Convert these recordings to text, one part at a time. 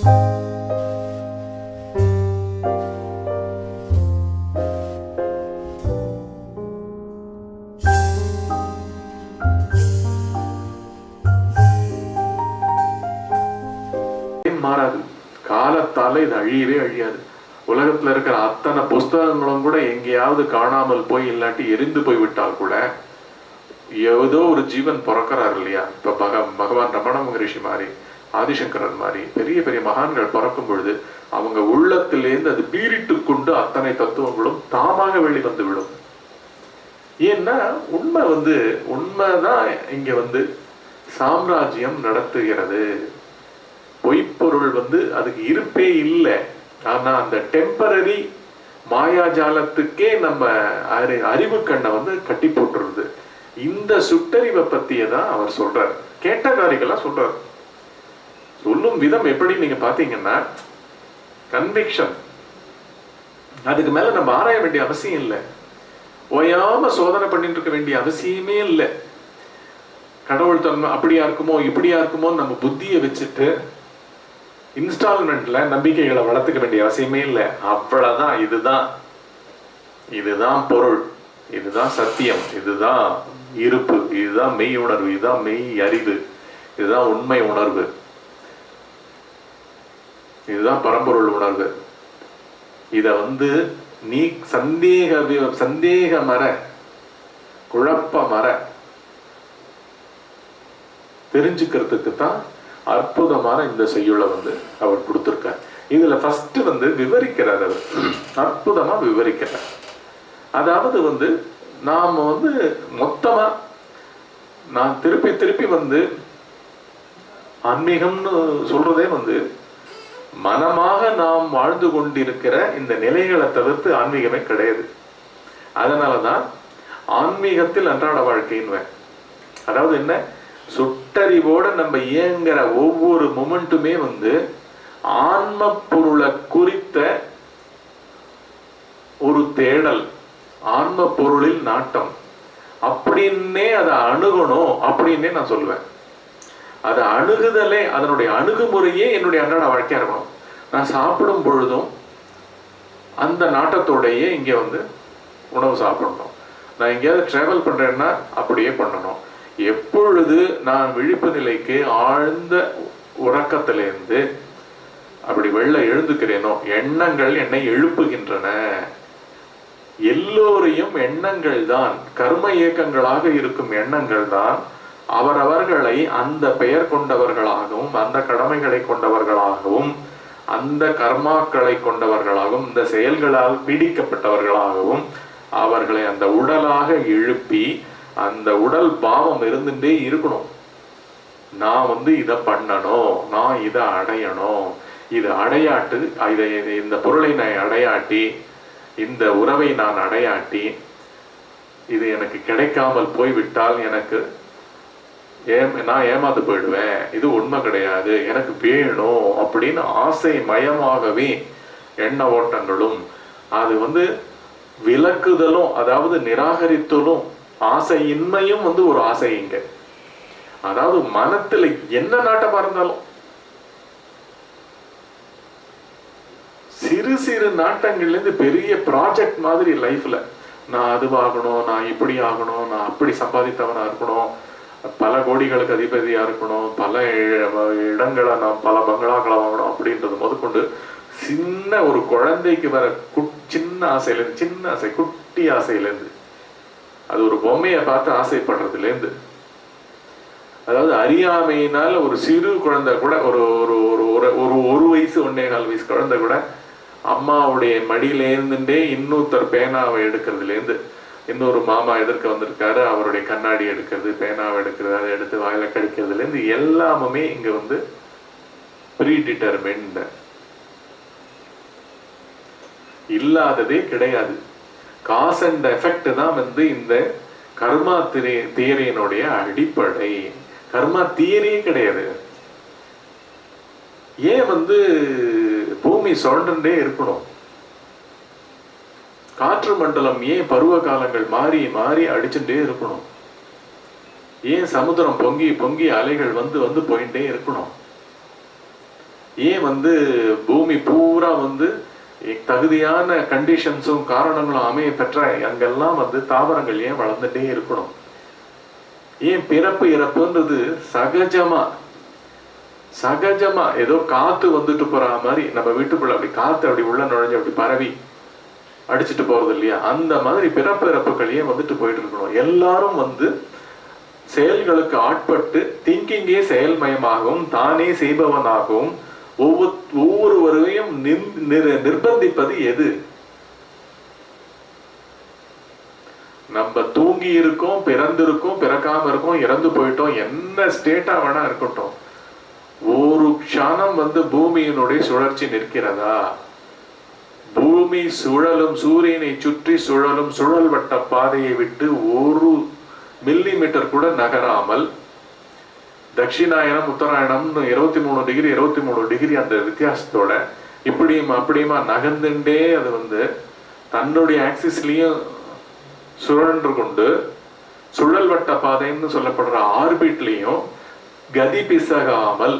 ஏன் மாறாது? காலத்தால இது அழியவே அழியாது. உலகத்துல இருக்கிற அத்தனை புஸ்தகங்களும் கூட எங்கேயாவது காணாமல் போய் இல்லாட்டி எரிந்து போய் விட்டால் கூட ஏதோ ஒரு ஜீவன் பிறக்கிறார் இல்லையா? இப்ப பக பகவான் ரமண மகரிஷி மாதிரி. ஆதிசங்கரன் மாதிரி பெரிய பெரிய மகான்கள் பிறக்கும் பொழுது அவங்க உள்ளத்திலேருந்து அது பீரிட்டு கொண்டு அத்தனை தத்துவங்களும் தாமாக வெளிவந்து விடும். ஏன்னா உண்மை வந்து உண்மைதான் இங்க வந்து சாம்ராஜ்யம் நடத்துகிறது. பொய்ப்பொருள் வந்து அதுக்கு இருப்பே இல்லை. ஆனா அந்த டெம்பரரி மாயாஜாலத்துக்கே நம்ம அறி அறிவு கண்ணை வந்து கட்டி போட்டுருது. இந்த சுட்டறிவை பத்தியே தான் அவர் சொல்றார். கேட்டகாரிகளாம் சொல்றார். சொல்லும் விதம் எப்படி நீங்க பாத்தீங்கன்னா கன்விக்ஷன் அதுக்கு மேல நம்ம ஆராய வேண்டிய அவசியம் இல்லை. ஓயாம சோதனை பண்ணிட்டு இருக்க வேண்டிய அவசியமே இல்லை. கடவுள் தன்மை அப்படியா இருக்குமோ இப்படியா இருக்குமோ நம்ம புத்தியை வச்சுட்டு இன்ஸ்டால்மெண்ட்ல நம்பிக்கைகளை வளர்த்துக்க வேண்டிய அவசியமே இல்லை. அவ்வளவுதான் இதுதான். இதுதான் பொருள். இதுதான் சத்தியம். இதுதான் இருப்பு. இதுதான் மெய் உணர்வு இதுதான் மெய் அறிவு இதுதான் உண்மை உணர்வு. இதுதான் பரம்பொருள் உணர்வு. இதை வந்து நீ சந்தேக சந்தேக மர குழப்ப மர தெரிஞ்சுக்கிறதுக்கு தான் அற்புதமான இந்த செய்யுளை வந்து அவர் கொடுத்துருக்கார். இதுல ஃபர்ஸ்ட் வந்து விவரிக்கிறார் அவர். அற்புதமா விவரிக்கிறார். அதாவது வந்து நாம வந்து மொத்தமா நான் திருப்பி திருப்பி வந்து ஆன்மீகம்னு சொல்றதே வந்து மனமாக நாம் வாழ்ந்து கொண்டிருக்கிற இந்த நிலைகளை தவிர்த்து ஆன்மீகமே கிடையாது. அதனால தான் ஆன்மீகத்தில் அன்றாட வாழ்க்கைன்னு அதாவது என்ன? சுட்டறிவோட நம்ம இயங்குற ஒவ்வொரு மொமெண்ட்டுமே வந்து ஆன்ம பொருளை குறித்த ஒரு தேடல் ஆன்ம பொருளில் நாட்டம். அப்படின்னே அதை அணுகணும் அப்படின்னே நான் சொல்லுவேன் அதை அணுகுதலே அதனுடைய அணுகுமுறையே என்னுடைய அன்றாட வாழ்க்கையா இருக்கணும் நான் சாப்பிடும் பொழுதும் அந்த நாட்டத்தோடையே இங்க வந்து உணவு சாப்பிடணும். நான் எங்கேயாவது டிராவல் பண்றேன்னா அப்படியே பண்ணணும். எப்பொழுது நான் விழிப்பு நிலைக்கு ஆழ்ந்த உறக்கத்திலேருந்து அப்படி வெளில எழுந்துக்கிறேனோ எண்ணங்கள் என்னை எழுப்புகின்றன. எல்லோரையும் எண்ணங்கள் தான் கர்ம இயக்கங்களாக இருக்கும் எண்ணங்கள் தான் அவரவர்களை அந்த பெயர் கொண்டவர்களாகவும் அந்த கடமைகளை கொண்டவர்களாகவும் அந்த கர்மாக்களை கொண்டவர்களாகவும் இந்த செயல்களால் பீடிக்கப்பட்டவர்களாகவும் அவர்களை அந்த உடலாக எழுப்பி அந்த உடல் பாவம் இருந்துட்டே இருக்கணும். நான் வந்து இதை பண்ணணும் நான் இதை அடையணும். இது அடையாட்டு இதை இந்த பொருளை நான் அடையாட்டி இந்த உறவை நான் அடையாட்டி இது எனக்கு கிடைக்காமல் போய்விட்டால் எனக்கு ஏம் நான் ஏமாந்து போயிடுவேன். இது உண்மை கிடையாது. எனக்கு வேணும் அப்படின்னு ஆசை மயமாகவே எண்ண ஓட்டங்களும் அது வந்து விலக்குதலும் அதாவது நிராகரித்தலும் ஆசையின்மையும் வந்து ஒரு ஆசை இங்க. அதாவது மனத்துல என்ன நாட்டமா இருந்தாலும் சிறு சிறு நாட்டங்கள்ல இருந்து பெரிய ப்ராஜெக்ட் மாதிரி லைஃப்ல நான் அதுவாகணும் நான் இப்படி ஆகணும் நான் அப்படி சம்பாதித்தவனா இருக்கணும் பல கோடிகளுக்கு அதிபதியா இருக்கணும் பல இடங்களை நாம் பல பங்களாக்களை வாங்கணும் அப்படின்றது முதற்கொண்டு சின்ன ஒரு குழந்தைக்கு வர குட் சின்ன ஆசையிலேருந்து சின்ன ஆசை குட்டி ஆசையிலேருந்து அது ஒரு பொம்மையை பார்த்து ஆசைப்படுறதுலேருந்து அதாவது அறியாமையினால் ஒரு சிறு குழந்தை கூட ஒரு ஒரு ஒரு ஒரு ஒரு ஒரு வயசு ஒன்னே கால் வயசு குழந்தை கூட அம்மாவுடைய மடியிலேருந்துட்டே இன்னொருத்தர் பேனாவை எடுக்கிறதுலேருந்து இன்னொரு மாமா எதிர்க்க வந்திருக்காரு. அவருடைய கண்ணாடி எடுக்கிறது பேனாவை எடுக்கிறது அதை எடுத்து வாயில கடிக்கிறதுலேருந்து எல்லாமுமே இங்க வந்து ப்ரீ டிட்டர்மெண்ட் இல்லாததே கிடையாது. காஸ் அண்ட் எஃபெக்ட் தான் வந்து இந்த கர்மா திரி தியரியினுடைய அடிப்படை. கர்மா தியரியே கிடையாது. ஏன் வந்து பூமி சொல்றே இருக்கணும்? காற்று மண்டலம் ஏன் பருவ காலங்கள் மாறி மாறி அடிச்சுட்டே இருக்கணும்? ஏன் சமுத்திரம் பொங்கி பொங்கி அலைகள் வந்து வந்து போயிட்டே இருக்கணும்? ஏன் வந்து பூமி பூரா வந்து தகுதியான கண்டிஷன்ஸும் காரணங்களும் அமைய பெற்ற அங்கெல்லாம் வந்து தாவரங்கள் ஏன் வளர்ந்துட்டே இருக்கணும்? ஏன் பிறப்பு இறப்புன்றது சகஜமா சகஜமா ஏதோ காத்து வந்துட்டு போற மாதிரி நம்ம வீட்டுக்குள்ள அப்படி காத்து அப்படி உள்ள நுழைஞ்சு அப்படி பரவி அடிச்சுட்டு போறது இல்லையா? அந்த மாதிரி பிறப்பிறப்புகளையே வந்துட்டு போயிட்டு இருக்கணும். எல்லாரும் வந்து செயல்களுக்கு ஆட்பட்டு திங்கிங்கே செயல்மயமாகவும் தானே செய்பவனாகவும் ஒவ்வொரு ஒவ்வொருவரையும் நிர்பந்திப்பது எது? நம்ம தூங்கி இருக்கோம் பிறந்திருக்கோம் பிறக்காம இருக்கோம் இறந்து போயிட்டோம் என்ன ஸ்டேட்டா வேணா இருக்கட்டும். ஒரு க்ஷணம் வந்து பூமியினுடைய சுழற்சி நிற்கிறதா? பூமி சுழலும் சூரியனை சுற்றி சுழலும் சுழல் வட்ட பாதையை விட்டு ஒரு மில்லி மீட்டர் கூட நகராமல் தட்சிணாயனம் உத்தராயணம்னு இருபத்தி மூணு டிகிரி இருபத்தி மூணு டிகிரி அந்த வித்தியாசத்தோட இப்படியும் அப்படியுமா நகர்ந்துட்டே அது வந்து தன்னுடைய ஆக்சிஸ்லயும் சுழன்று கொண்டு சுழல் வட்ட பாதைன்னு சொல்லப்படுற ஆர்பிட்லயும் கதி பிசகாமல்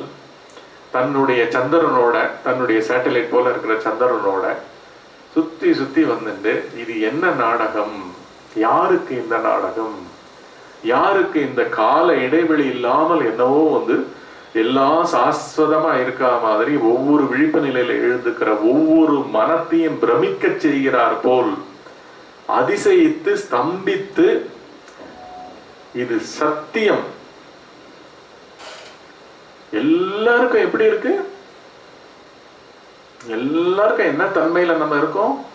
தன்னுடைய சந்திரனோட தன்னுடைய சேட்டலைட் போல இருக்கிற சந்திரனோட சுத்தி சுத்தி வந்துட்டு இது என்ன நாடகம்? யாருக்கு இந்த நாடகம்? யாருக்கு இந்த கால இடைவெளி இல்லாமல் என்னவோ வந்து எல்லாம் சாஸ்வதமா இருக்கா மாதிரி ஒவ்வொரு விழிப்பு நிலையில எழுந்துக்கிற ஒவ்வொரு மனத்தையும் பிரமிக்க செய்கிறார் போல் அதிசயித்து ஸ்தம்பித்து இது சத்தியம். எல்லாருக்கும் எப்படி இருக்கு? எல்லாருக்கும் என்ன தன்மையில நம்ம இருக்கோம்?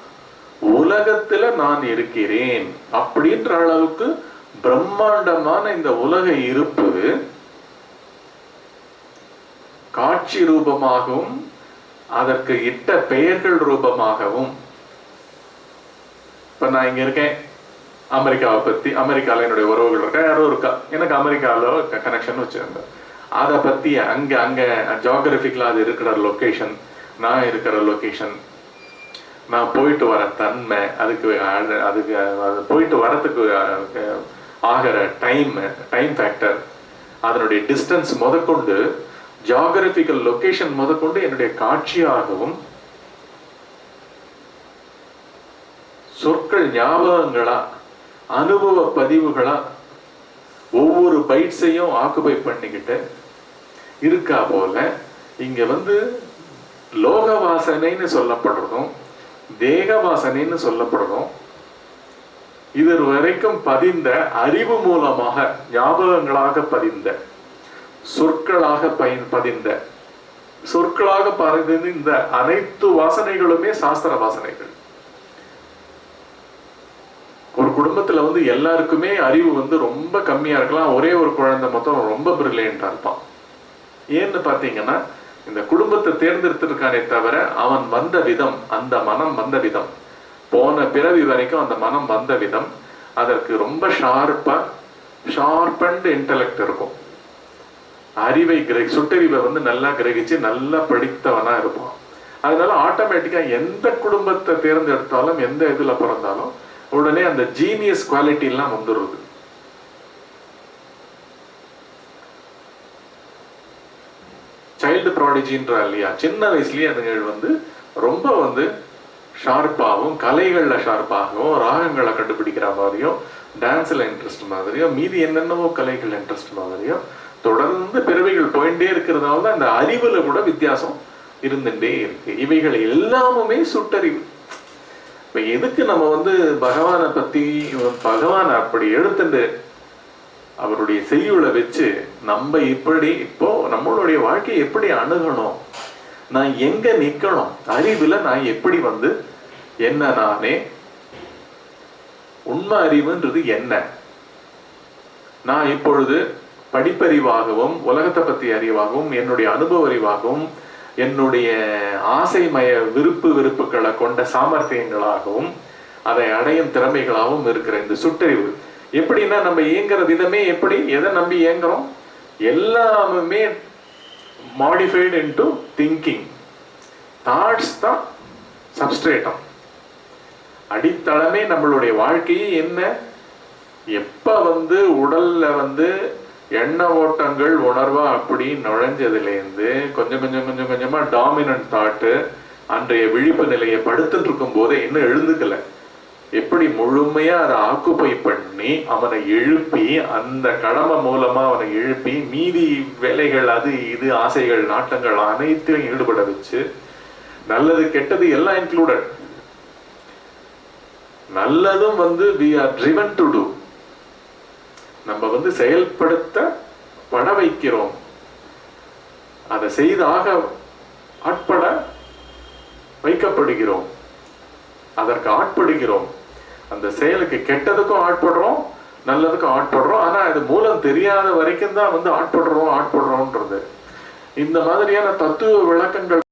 உலகத்துல நான் இருக்கிறேன் அப்படின்ற அளவுக்கு பிரம்மாண்டமான இந்த உலக இருப்பு காட்சி ரூபமாகவும் அதற்கு இட்ட பெயர்கள் ரூபமாகவும். இப்ப நான் இங்க இருக்கேன். அமெரிக்காவை பத்தி அமெரிக்கால என்னுடைய உறவுகள் இருக்கா? யாரோ இருக்கா? எனக்கு அமெரிக்கால கனெக்ஷன் வச்சிருந்தேன். அதை பத்தி அங்க அங்க ஜியாகிரபிக்கலா அது இருக்கிற லொகேஷன் நான் இருக்கிற லொகேஷன் நான் போயிட்டு வர தன்மை அதுக்கு அதுக்கு அது போயிட்டு வரத்துக்கு ஆகிற டைம் டைம் ஃபேக்டர் அதனுடைய டிஸ்டன்ஸ் முதற்கொண்டு ஜியாகிரபிக்கல் லொகேஷன் முதற்கொண்டு என்னுடைய காட்சியாகவும் சொற்கள் ஞாபகங்களா அனுபவ பதிவுகளா ஒவ்வொரு பைட்ஸையும் ஆக்குபை பண்ணிக்கிட்டு இருக்கா போல இங்க வந்து லோக வாசனைன்னு சொல்லப்படுறதும் தேக வாசனைன்னு சொல்லப்படுறதும் இது வரைக்கும் பதிந்த அறிவு மூலமாக ஞாபகங்களாக பதிந்த சொற்களாக பயன் பதிந்த சொற்களாக பதிந்த இந்த அனைத்து வாசனைகளுமே சாஸ்திர வாசனைகள். ஒரு குடும்பத்துல வந்து எல்லாருக்குமே அறிவு வந்து ரொம்ப கம்மியா இருக்கலாம். ஒரே ஒரு குழந்தை மொத்தம் ரொம்ப பிரில்லியண்டா இருப்பான். ஏன்னு பாத்தீங்கன்னா இந்த குடும்பத்தை தேர்ந்தெடுத்திருக்கானே தவிர அவன் வந்த விதம் அந்த மனம் வந்த விதம். போன பிறவி வரைக்கும் அந்த மனம் வந்த விதம். அதற்கு ரொம்ப ஷார்ப்பா ஷார்ப் அண்ட் இன்டலெக்ட் இருக்கும். அறிவை கிரகி சுட்டறிவை வந்து நல்லா கிரகிச்சு நல்லா படித்தவனா இருப்பான். அதனால ஆட்டோமேட்டிக்கா எந்த குடும்பத்தை தேர்ந்தெடுத்தாலும் எந்த இதுல பிறந்தாலும் உடனே அந்த ஜீனியஸ் குவாலிட்டி எல்லாம் ப்ராடிஜின்றா இல்லையா சின்ன வயசுலயே அதுங்கள் வந்து ரொம்ப வந்து ஷார்ப்பாகவும் கலைகளில் ஷார்ப்பாகவும் ராகங்களை கண்டுபிடிக்கிற மாதிரியும் டான்ஸில் இன்ட்ரெஸ்ட் மாதிரியும் மீதி என்னென்னவோ கலைகள் இன்ட்ரெஸ்ட் மாதிரியும் தொடர்ந்து பிறவைகள் போயிட்டே இருக்கிறதுனால தான் இந்த அறிவுல கூட வித்தியாசம் இருந்துட்டே இருக்கு. இவைகள் எல்லாமுமே சுட்டறிவு. இப்ப எதுக்கு நம்ம வந்து பகவானை பத்தி பகவான் அப்படி எடுத்துட்டு அவருடைய செய்யுளை வச்சு நம்ம இப்படி இப்போ நம்மளுடைய வாழ்க்கையை எப்படி அணுகணும்? நான் எங்க நிற்கணும் அறிவில் நான் எப்படி வந்து என்ன நானே? உண்மை அறிவுன்றது என்ன? நான் இப்பொழுது படிப்பறிவாகவும் உலகத்தை பற்றி அறிவாகவும் என்னுடைய அனுபவ அறிவாகவும் என்னுடைய ஆசைமய விருப்பு விருப்புகளை கொண்ட சாமர்த்தியங்களாகவும் அதை அடையும் திறமைகளாகவும் இருக்கிற இந்த சுட்டறிவு எப்படின்னா நம்ம இயங்குற விதமே எப்படி? எதை நம்பி இயங்குறோம்? எல்லாமே மாடிஃபைடு இன்டு திங்கிங் தாட்ஸ் தான் சப்ஸ்ட்ரேட்டம் அடித்தளமே நம்மளுடைய வாழ்க்கையே என்ன? எப்போ வந்து உடலில் வந்து எண்ண ஓட்டங்கள் உணர்வா அப்படி நுழைஞ்சதுலேருந்து கொஞ்சம் கொஞ்சம் கொஞ்சம் கொஞ்சமாக டாமினன்ட் தாட்டு அன்றைய விழிப்பு நிலையை படுத்துட்டு இருக்கும் போதே இன்னும் எழுந்துக்கலை. எப்படி முழுமையா அதை ஆக்குப்பை பண்ணி அவனை எழுப்பி அந்த கடமை மூலமா அவனை எழுப்பி மீதி வேலைகள் அது இது ஆசைகள் நாட்டங்கள் அனைத்தையும் ஈடுபட வச்சு நல்லது கெட்டது எல்லாம் இன்க்ளூடட் நல்லதும் வந்து we are driven to do நம்ம வந்து செயல்படுத்த பட வைக்கிறோம். அதை செய்தாக ஆட்பட வைக்கப்படுகிறோம். அதற்கு ஆட்படுகிறோம். அந்த செயலுக்கு கெட்டதுக்கும் ஆட்படுறோம் நல்லதுக்கும் ஆட்படுறோம் ஆனா இது மூலம் தெரியாத வரைக்கும் தான் வந்து ஆட்படுறோம் ஆட்படுறோன்றது இந்த மாதிரியான தத்துவ விளக்கங்கள்